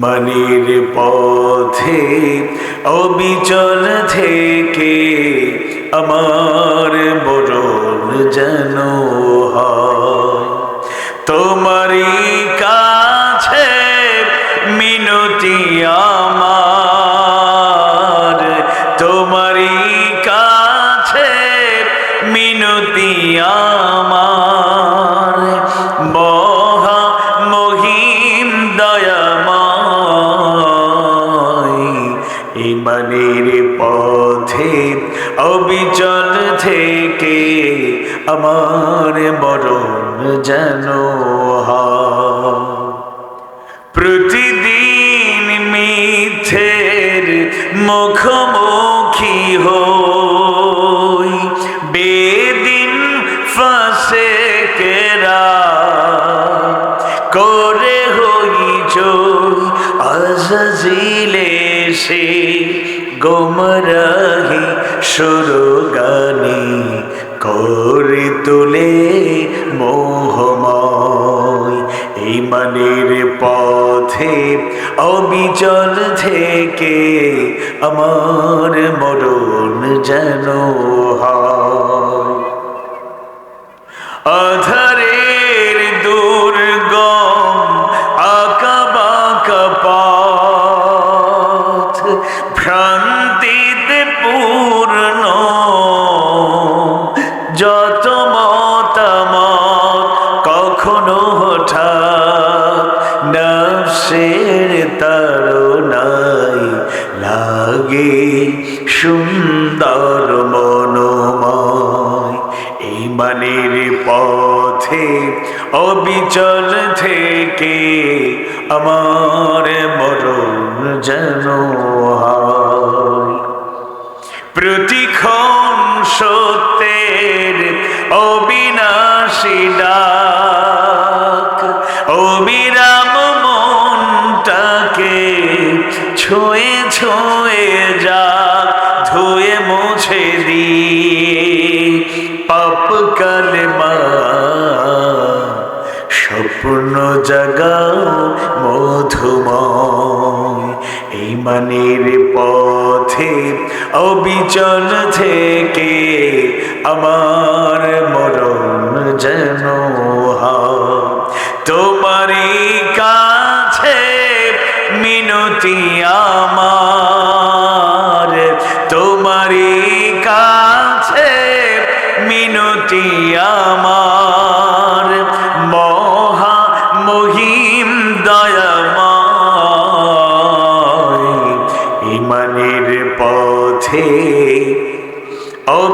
মনির পথে অবিচল থেকে আমার বরণ যেন হয়। কাছে অবিচল থেকে আমার মরণ যেন প্রতিদিন মিথের মুখোমুখি হই। বেদিন ফাঁসে কেরা করে হই জয়। আজিলে সে গোমরাহি গানি করে তুলে মোহময়। এই মানের পথে অবিচল থেকে আমার মরণ যেন হয়। অধরের লাগে সুন্দর মনোময়। এই মানের পথে অবিচল থেকে আমার মরণ যেন প্রতিক্ষণ সত্যের অবিনাশী ডাক, অবিরাম মনটাকে ছুঁয়ে ছুঁয়ে যাক ধুয়ে মুছে দিয়ে পাপ কালেমা, স্বপ্ন জাগাও মধুময়। এই মানের পথে অবিচল থেকে আমার মরণ যেন তোমারই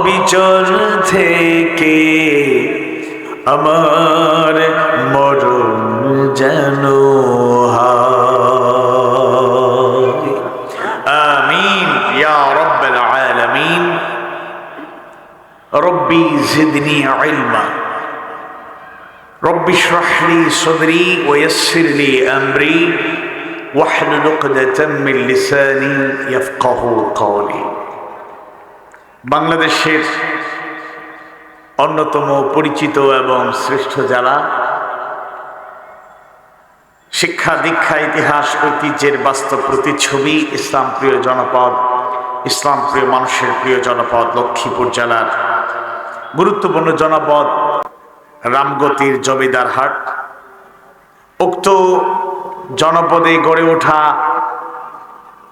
অবিচল থেকে আমার মরণ যেন হয় আমিন ইয়া রব্বাল আলামিন রব্বি জিদনি ইলমা رب اشرح لي صدري ويسر لي امري واحلل عقدة من لساني يفقه قولي বাংলাদেশের অন্যতম পরিচিত এবং শ্রেষ্ঠ জেলা শিক্ষা, দীক্ষা, ইতিহাস, ঐতিহ্যের বাস্তব প্রতিচ্ছবি, ইসলাম প্রিয় জনপদ, ইসলাম প্রিয় মানুষের প্রিয় জনপদ, লক্ষ্মীপুর জেলার গুরুত্বপূর্ণ জনপদ, রামগতির জমিদার হাট। উক্ত জনপদে গড়ে ওঠা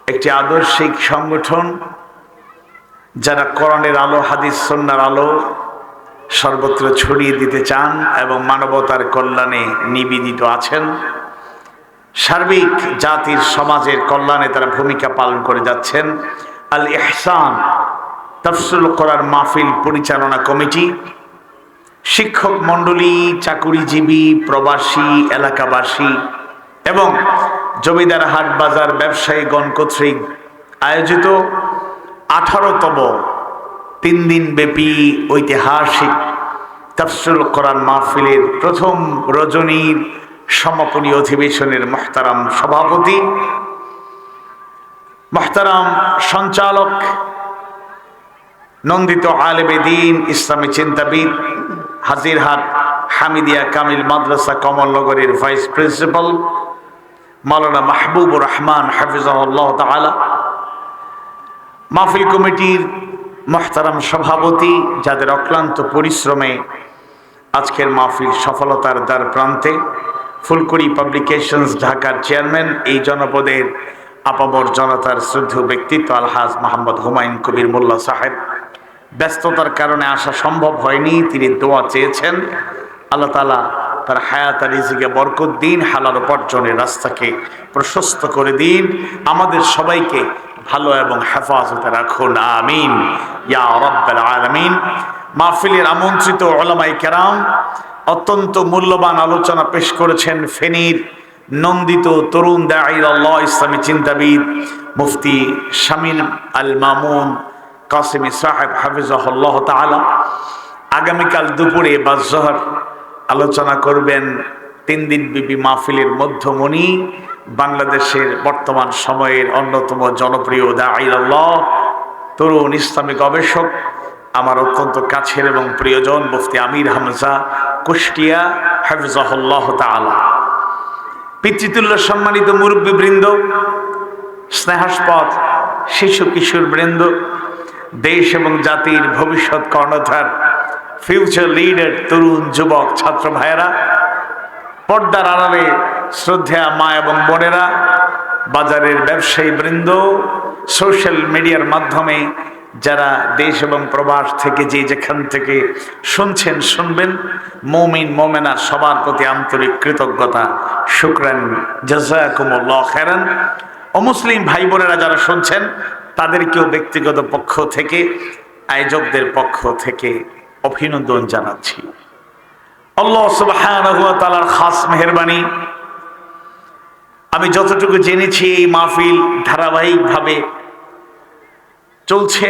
একটি আদর্শিক সংগঠন যারা করণের আলো, হাদিস সন্ন্যার আলো সর্বত্র ছড়িয়ে দিতে চান এবং মানবতার কল্যাণে নিবেদিত আছেন, সার্বিক জাতির সমাজের কল্যাণে তারা ভূমিকা পালন করে যাচ্ছেন। আল ইহসান, তফসুল করার মাহফিল পরিচালনা কমিটি, শিক্ষক মণ্ডলী, চাকুরিজীবী, প্রবাসী, এলাকাবাসী এবং জমিদার হাট বাজার ব্যবসায়ীগণ কর্তৃক আয়োজিত আঠারোতম তিন দিন ব্যাপী ঐতিহাসিক তফসুল কোরআন মাহফিলের প্রথম রজনীর সমাপনী অধিবেশনের মহতারাম সভাপতি, মহতারাম সঞ্চালক, নন্দিত আলেবে দিন, ইসলামী চিন্তাবিদ, হাজিরহাট হামিদিয়া কামিল মাদ্রাসা কমলনগরের ভাইস প্রিন্সিপাল, মাওলানা মাহবুবুর রহমান হাফিজাহুল্লাহ তাআলা। মাহফিল কমিটির মহতারাম সভাপতি যাদের অক্লান্ত পরিশ্রমে আজকের মাহফিল সফলতার দ্বার প্রান্তে ফুলকুড়ি পাবলিকেশনস ঢাকার চেয়ারম্যান, এই জনপদের আপাবর জনতার শ্রদ্ধ ব্যক্তিত্ব আলহাজ মোহাম্মদ হুমায়ুন কবির মোল্লা সাহেব। ব্যস্ততার কারণে আসা সম্ভব হয়নি, তিনি দোয়া চেয়েছেন। আল্লাহ তালা তার হায়াত আর রিজিকে বরকত দিন, হালাল উপার্জনের রাস্তাকে প্রশস্ত করে দিন। আমাদের সবাইকে ভালো এবং হেফাজতে রাখুন, আমিন। ইয়া আলামিন। মাহফিলের আমন্ত্রিত ওলামাই কেরাম, অত্যন্ত মূল্যবান আলোচনা পেশ করেছেন ফেনীর নন্দিত তরুণ দাঈর ইসলামী চিন্তাবিদ মুফতি শামিল আল মামুন কাসিমি সাহেব হাফিজাহুল্লাহ আগামীকাল দুপুরে বা জহর আলোচনা করবেন তিন দিন বিবি মাহফিলের মধ্যমণি, বাংলাদেশের বর্তমান সময়ের অন্যতম জনপ্রিয় দাঈল্লাহ তরুণ ইসলামী গবেষক, আমার অত্যন্ত কাছের এবং প্রিয়জন মুফতি আমির হামজা কুষ্টিয়া, হাফিজাহুল্লাহ তাআলা। পিতৃতুল্য সম্মানিত মুরব্বীবৃন্দ, স্নেহাস্পদ শিশু কিশোর বৃন্দ, দেশ এবং জাতির ভবিষ্যৎ কর্ণধার ফিউচার লিডার তরুণ যুবক, ছাত্র ভাইয়েরা পর্দার আড়ালে শ্রদ্ধা মা এবং বোনেরা, বাজারের ব্যবসায়ী বৃন্দ, সোশ্যাল মিডিয়ার মাধ্যমে যারা দেশ এবং প্রবাস থেকে যে যেখান থেকে শুনছেন, শুনবেন, মৌমিন, মোমেনা সবার প্রতি আন্তরিক কৃতজ্ঞতা। শুক্রান, জাজাকুমুল্লাহ খেরান অমুসলিম ভাই বোনেরা যারা শুনছেন, তাদেরকেও ব্যক্তিগত পক্ষ থেকে, আয়োজকদের পক্ষ থেকে অভিনন্দন জানাচ্ছি। তাআলার খাস মেহেরবানি। আমি যতটুকু জেনেছি এই মাহফিল ধারাবাহিকভাবে চলছে,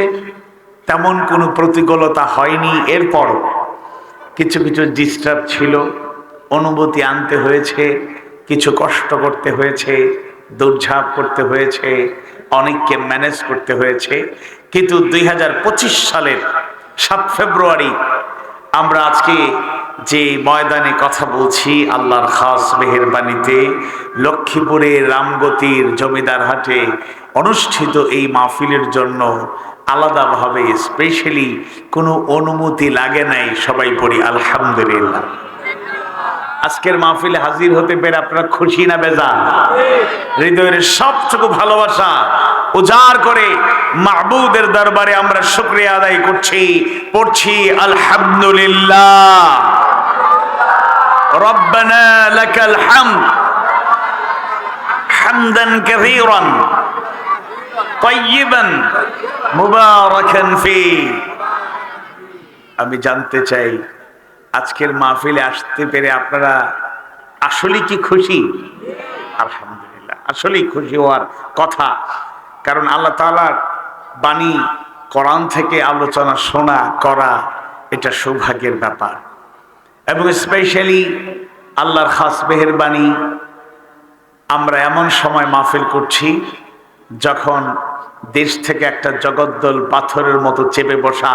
তেমন কোনো প্রতিকূলতা হয়নি। এরপর কিছু কিছু ডিস্টার্ব ছিল, অনুভূতি আনতে হয়েছে, কিছু কষ্ট করতে হয়েছে দৌড়ঝাঁপ করতে হয়েছে, অনেককে ম্যানেজ করতে হয়েছে। কিন্তু দুই হাজার পঁচিশ সালের সাত ফেব্রুয়ারি আমরা আজকে যে ময়দানে কথা বলছি, আল্লাহর খাস মেহেরবানিতে লক্ষ্মীপুরে রামগতির জমিদার হাটে অনুষ্ঠিত এই মাহফিলের জন্য আলাদাভাবে স্পেশালি কোনো অনুমতি লাগে নাই, সবাই পড়ি, আলহামদুলিল্লাহ। আজকের মাহফিলে হাজির হতে পেরে আপনারা খুশি না বেজা হৃদয়ের সবটুকু ভালোবাসা উজাড় করে মাহবুদের দরবারে আমরা শুক্রিয়া আদায় করছি পড়ছি আলহামদুলিল্লাহ রব্বানা লাকাল হামদ হামদান কাসীরান طيبا মুবারাকান ফি আমি জানতে চাই আজকের মাহফিলে আসতে পেরে আপনারা আসলে কি খুশি আলহামদুলিল্লাহ আসলেই খুশি হওয়ার কথা কারণ আল্লাহ তালার বাণী কোরআন থেকে আলোচনা, শোনা, করা এটা সৌভাগ্যের ব্যাপার। এবং স্পেশালি আল্লাহর খাস মেহেরবাণী, আমরা এমন সময় মাহফিল করছি যখন দেশ থেকে একটা জগদ্দল পাথরের মতো চেপে বসা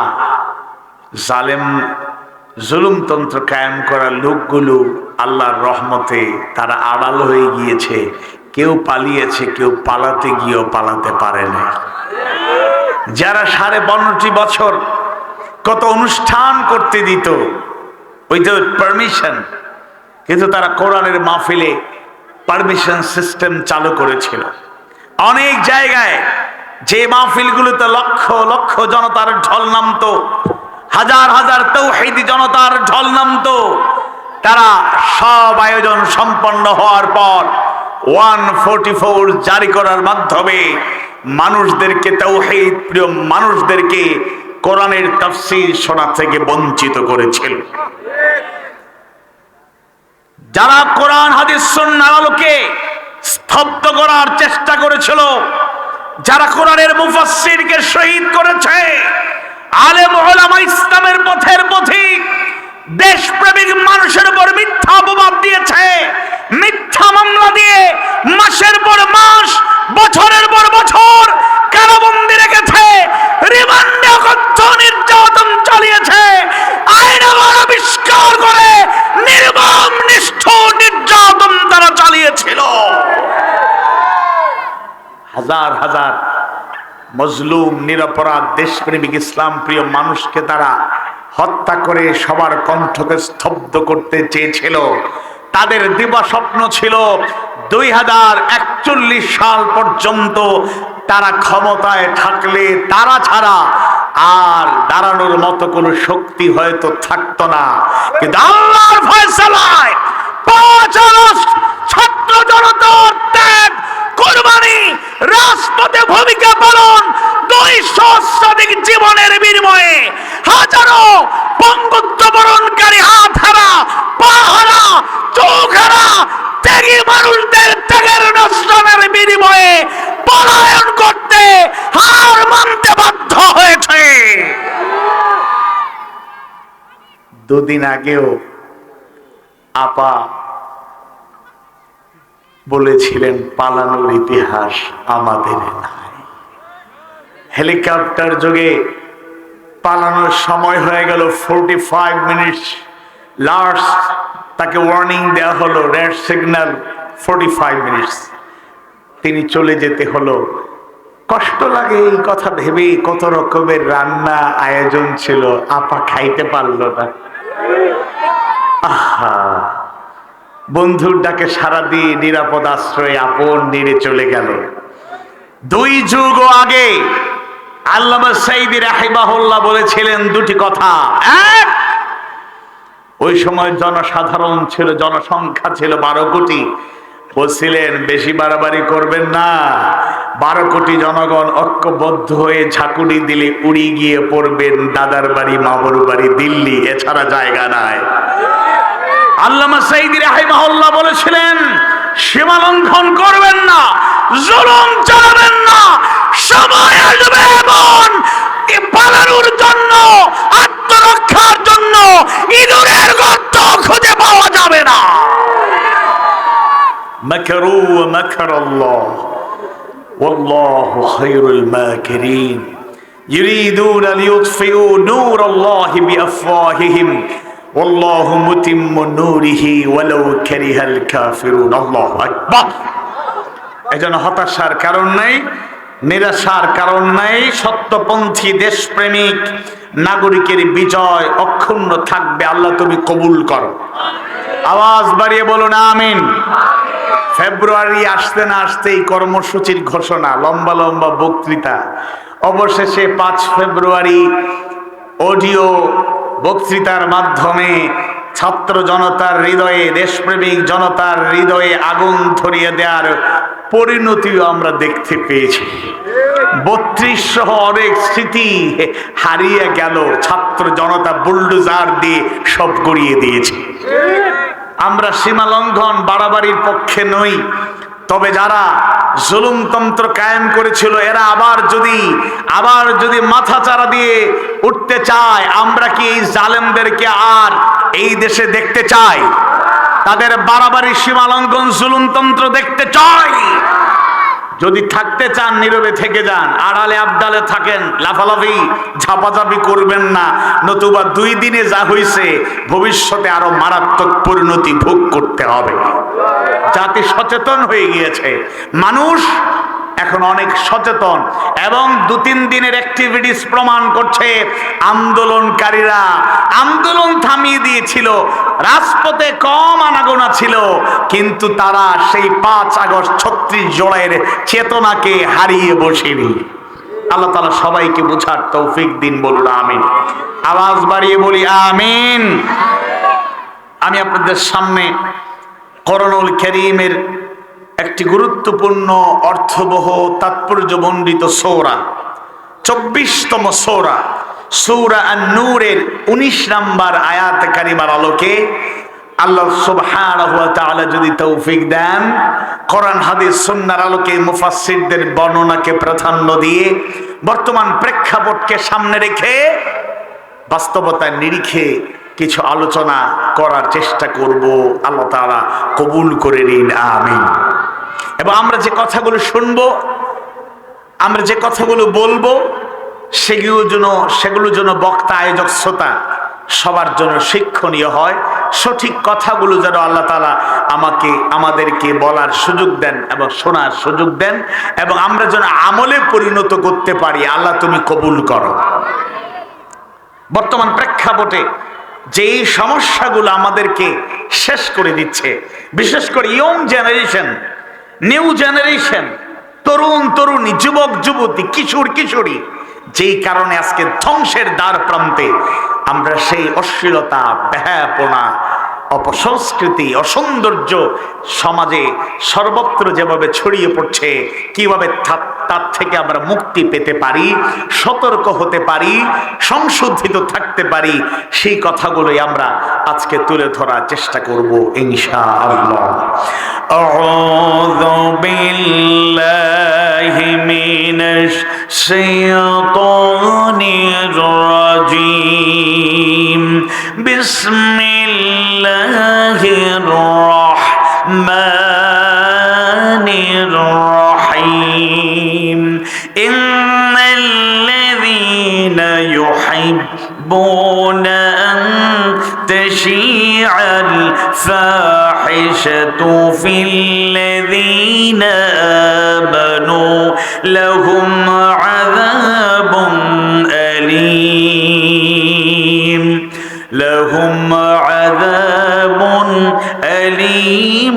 জালেম জুলুমতন্ত্র কায়েম করা লোকগুলো আল্লাহর রহমতে তারা আড়াল হয়ে গিয়েছে। কেউ পালিয়েছে, কেউ পালাতে গিয়েও পালাতে পারে না যারা সাড়ে পনেরোটি বছর কত অনুষ্ঠান করতে দিত উইদাউট পারমিশন কিন্তু তারা কোরআনের মাহফিলে পারমিশন সিস্টেম চালু করেছিল। অনেক জায়গায় যে মাহফিলগুলোতে লক্ষ লক্ষ জনতার ঢল নামতো, হাজার হাজার তৌহিদি জনতার ঢল নামতো, তারা সব আয়োজন সম্পন্ন হওয়ার পর ওয়ান ফোর্টি ফোর জারি করার মাধ্যমে মানুষদেরকে তৌহিদ প্রিয় মানুষদেরকে কোরআনের তাফসীর শোনা থেকে বঞ্চিত করেছিল। যারা কোরআন, হাদিস আলোকে স্তব্ধ করার চেষ্টা করেছিল, যারা কোরআনের মুফাসসিরকে শহীদ করেছে, আলেম ওলামা ইসলামের পথের পথিক দেশপ্রেমিক মানুষের উপর মিথ্যা অপবাদ দিয়েছে। মিথ্যা মামলা দিয়ে মাসের পর মাস, বছরের পর বছর কারাবন্দি রেখেছে। রিমান্ডে অকথ্য নির্যাতন চালিয়েছে। আইন আবিষ্কার করে নির্মম নিষ্ঠুর নির্যাতন তারা চালিয়েছিল। হাজার হাজার মজলুম, নিরপরাধ, দেশপ্রেমিক, ইসলাম প্রিয় মানুষকে তারা হত্যা করে সবার কণ্ঠকে স্তব্ধ করতে চেয়েছিল। তাদের দিবা স্বপ্ন ছিল দুই হাজার একচল্লিশ সাল পর্যন্ত তারা ক্ষমতায় থাকলে তারা ছাড়া আর দাঁড়ানোর মতো কোনো শক্তি হয়তো থাকতো না। কিন্তু আল্লাহর ফয়সালায় পাঁচ ছাত্র জনতার ত্যাগ কোরবানি রাজপথে ভূমিকা পালন দুই সহস্রাধিক জীবনের বিনিময়ে হাজারো পঙ্গুত্ব বরণকারী হাত হারা পা চোখ হারা ত্যাগী মানুষদের ত্যাগের নষ্টনের বিনিময়ে পলায়ন করতে হার মানতে বাধ্য হয়েছে। দুদিন আগেও আপা বলেছিলেন, পালানোর ইতিহাস আমাদের নাই। হেলিকপ্টার যোগে পালানোর সময় হয়ে গেল ফোরটি ফাইভ মিনিটস লাস্ট তাকে ওয়ার্নিং দেওয়া হলো red signal forty five minutes তিনি চলে যেতে হলো। কষ্ট লাগে এই কথা ভেবে কত রকমের রান্না আয়োজন ছিল, আপা খাইতে পারল না। আহা! বন্ধুর ডাকে সারা দিয়ে নিরাপদ আশ্রয়ে আপন নিরে চলে গেল। দুই যুগ আগে আল্লামা সাইদি রাহিবাহুল্লাহ বলেছিলেন দুটি কথা। এক, ওই সময় জনসাধারণ ছিল, জনসংখ্যা ছিল বারো কোটি। বলছিলেন, বেশি বাড়াবাড়ি করবেন না। বারো কোটি জনগণ ঐক্যবদ্ধ হয়ে ঝাঁকুনি দিলে উড়ি গিয়ে পড়বেন দাদার বাড়ি, মামুর বাড়ি দিল্লি। এছাড়া জায়গা নাই। আল্লামা সাইদি রাহিমাহুল্লাহ বলেছিলেন সীমা লঙ্ঘন করবেন না জুলুম চালাবেন না সময় আসবে এমন এ পালানোর জন্য আত্মরক্ষার জন্য ইঁদুরের গর্ত খুঁজে পাওয়া যাবে না مكروا ومكر الله والله خير الماكرين يريدون ليطفئوا نور الله بأفواههم والله متم نوره ولو كره الكافرون الله أكبر এজন্য হতাশার কারণ নাই নিরাশার কারণ নাই সত্যপন্থী দেশপ্রেমিক নাগরিকের বিজয় অক্ষুণ্ণ থাকবে আল্লাহ তুমি কবুল করো আওয়াজ বাড়িয়ে বলুন আমিন ফেব্রুয়ারি আসতে না আসতেই কর্মসূচির ঘোষণা লম্বা লম্বা বক্তৃতা অবশেষে পাঁচ ফেব্রুয়ারি অডিও বক্তৃতার মাধ্যমে ছাত্র জনতার হৃদয়ে, দেশপ্রেমিক জনতার হৃদয়ে আগুন ধরিয়ে দেওয়ার পরিণতিও আমরা দেখতে পেয়েছি। বত্রিশ সহ অনেক স্মৃতি হারিয়ে গেল, ছাত্র জনতা বুলডোজার দিয়ে সব গড়িয়ে দিয়েছে। আমরা সীমালঙ্ঘন বাড়াবাড়ির পক্ষে নই তবে যারা জুলুমতন্ত্র কায়েম করেছিল, এরা আবার যদি আবার যদি মাথা চারা দিয়ে উঠতে চায়, আমরা কি এই জালেমদেরকে আর এই দেশে দেখতে চাই? তাদের বাড়াবাড়ি সীমালঙ্কন জুলুমতন্ত্র দেখতে চাই। যদি থাকতে চান, নীরবে থেকে যান। আড়ালে আবদালে থাকেন, লাফালাফি, ঝাপাঝাপি করবেন না। নতুবা দুই দিনে যা হইছে, ভবিষ্যতে আরও মারাত্মক পরিণতি ভোগ করতে হবে। জাতি সচেতন হয়ে গিয়েছে। মানুষ এখন অনেক সচেতন এবং দু তিন দিনের অ্যাক্টিভিটিস প্রমাণ করছে আন্দোলনকারীরা। আন্দোলন থামিয়ে দিয়েছিল, রাজপথে কম আনাগোনা ছিল, কিন্তু তারা সেই পাঁচ আগস্ট ছত্রিশ জোড়াইয়ের চেতনাকে হারিয়ে বসেনি। আল্লাহ তালা সবাইকে বোঝার তৌফিক দিন, বলুন আমিন। আওয়াজ বাড়িয়ে বলি আমিন। আমি আপনাদের সামনে করণুল করিমের একটি গুরুত্বপূর্ণ অর্থবহ তাৎপর্যমণ্ডিত সৌরা, চব্বিশতম সৌরা সৌরা আর নূরের উনিশ নাম্বার আয়াত কারিমার আলোকে তৌফিক দেন হাদিস আলোকে বর্ণনাকে প্রাধান্য দিয়ে বর্তমান প্রেক্ষাপটকে সামনে রেখে বাস্তবতার নিরিখে কিছু আলোচনা করার চেষ্টা করব। আল্লাহ কবুল করে নিন, আমিন। এবং আমরা যে কথাগুলো শুনব, আমরা যে কথাগুলো বলব, সেগুলো যেন সেগুলো যেন বক্তা, আয়োজক, শ্রোতা সবার জন্য শিক্ষণীয় হয়। সঠিক কথাগুলো যেন আল্লাহ তালা আমাকে, আমাদেরকে বলার সুযোগ দেন এবং শোনার সুযোগ দেন এবং আমরা যেন আমলে পরিণত করতে পারি। আল্লাহ তুমি কবুল করো। বর্তমান প্রেক্ষাপটে যেই সমস্যাগুলো আমাদেরকে শেষ করে দিচ্ছে, বিশেষ করে ইয়ং জেনারেশন নিউ জেনারেশন তরুণ তরুণী, যুবক, যুবতী, কিশোর, কিশোরী, যেই কারণে আজকে ধ্বংসের দ্বার প্রান্তে আমরা সেই অশ্লীলতা ব্যাপনা অপসংস্কৃতি অসৌন্দর্য সমাজে সর্বত্র যেভাবে ছড়িয়ে পড়ছে কিভাবে তা- তার থেকে আমরা মুক্তি পেতে পারি সতর্ক হতে পারি সংশোধিত থাকতে পারি সেই কথাগুলোই আমরা আজকে তুলে ধরার চেষ্টা করব ইনশা আল্লাহ أعوذ بالله من الشيطان الرجيم بسم إن الذين يحبون أن تشيع الفاحشة في الذين آمنوا لهم عذاب أليم.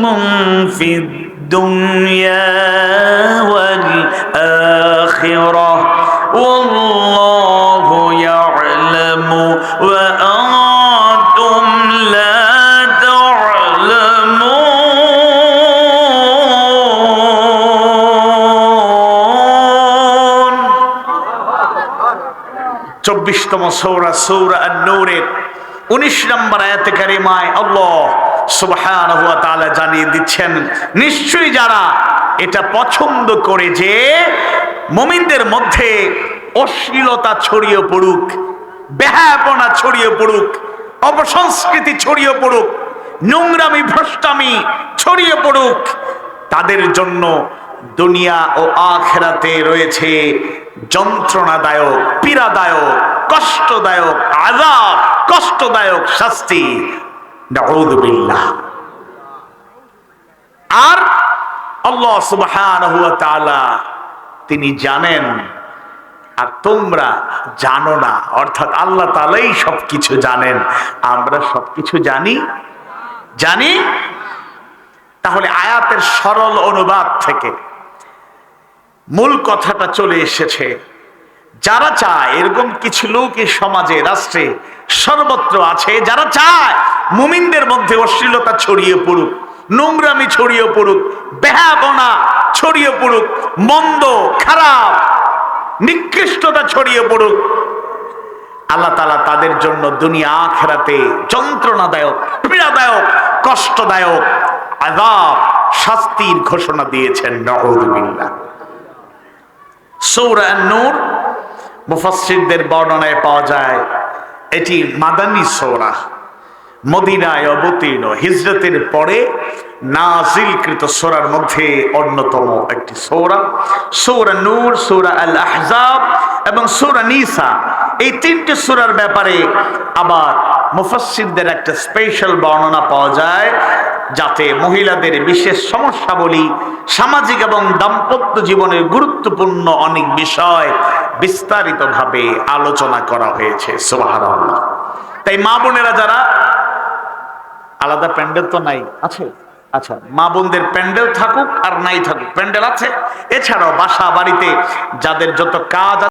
في الدنيا والآخرة والله يعلم وأنتم لا تعلمون চব্বিশতম সৌরা সৌরা আর নৌরের উনিশ নম্বর আয়াতে কারিমায় আল্লাহ জানিয়ে দিচ্ছেন, নিশ্চয়ই যারা এটা পছন্দ করে যে মুমিনদের মধ্যে অশ্লীলতা ছড়িয়ে পড়ুক বেহাপনা ছড়িয়ে পড়ুক, অপসংস্কৃতি ছড়িয়ে পড়ুক, নোংরামি, ভ্রষ্টামি ছড়িয়ে পড়ুক, তাদের জন্য দুনিয়া ও আখেরাতে রয়েছে যন্ত্রণাদায়ক, পীড়াদায়ক, কষ্টদায়ক আজাব কষ্টদায়ক শাস্তি। আর আল্লাহ তিনি জানেন, আর তোমরা জানো না, অর্থাৎ আল্লাহ তাআলাই সবকিছু জানেন। আমরা সবকিছু জানি? জানি? তাহলে আয়াতের সরল অনুবাদ থেকে মূল কথাটা চলে এসেছে। যারা চায়, এরকম কিছু লোক সমাজে, রাষ্ট্রে সর্বত্র আছে, যারা চায় মুমিনদের মধ্যে অশ্লীলতা ছড়িয়ে পড়ুক, নোংরামি ছড়িয়ে পড়ুক বেহাবনা ছড়িয়ে পড়ুক, মন্দ, খারাপ, নিকৃষ্টতা ছড়িয়ে পড়ুক, আল্লাহ তালা তাদের জন্য দুনিয়া আখেরাতে যন্ত্রণাদায়ক, পীড়াদায়ক, কষ্টদায়ক আজাব শাস্তির ঘোষণা দিয়েছেন নওয়াজুবিল্লাহ সৌরা নূর মুফাসসিরদের বর্ণনায় পাওয়া যায় এটি মাদানী সৌরা। মদিনায় অবতীর্ণ। হিজরতের পরে নাজিলকৃত সৌরার মধ্যে অন্যতম একটি সৌরা। সৌরা নূর, সৌরা আল আহজাব এবং সৌরা নিসা। এই তিনটে সুরার ব্যাপারে আবার মুফাসিদদের একটা স্পেশাল বর্ণনা পাওয়া যায়। যাতে মহিলাদের বিশেষ সমস্যাবলী সামাজিক এবং দাম্পত্য জীবনের গুরুত্বপূর্ণ অনেক বিষয় বিস্তারিতভাবে আলোচনা করা হয়েছে। সুবহানাল্লাহ। তাই মা বোনেরা যারা, আলাদা প্যান্ডেল তো নাই, আছে? আচ্ছা মা বোনদের প্যান্ডেল থাকুক আর নাই থাকুক, প্যান্ডেল আছে। এছাড়াও বাসা বাড়িতে যাদের যত কাজ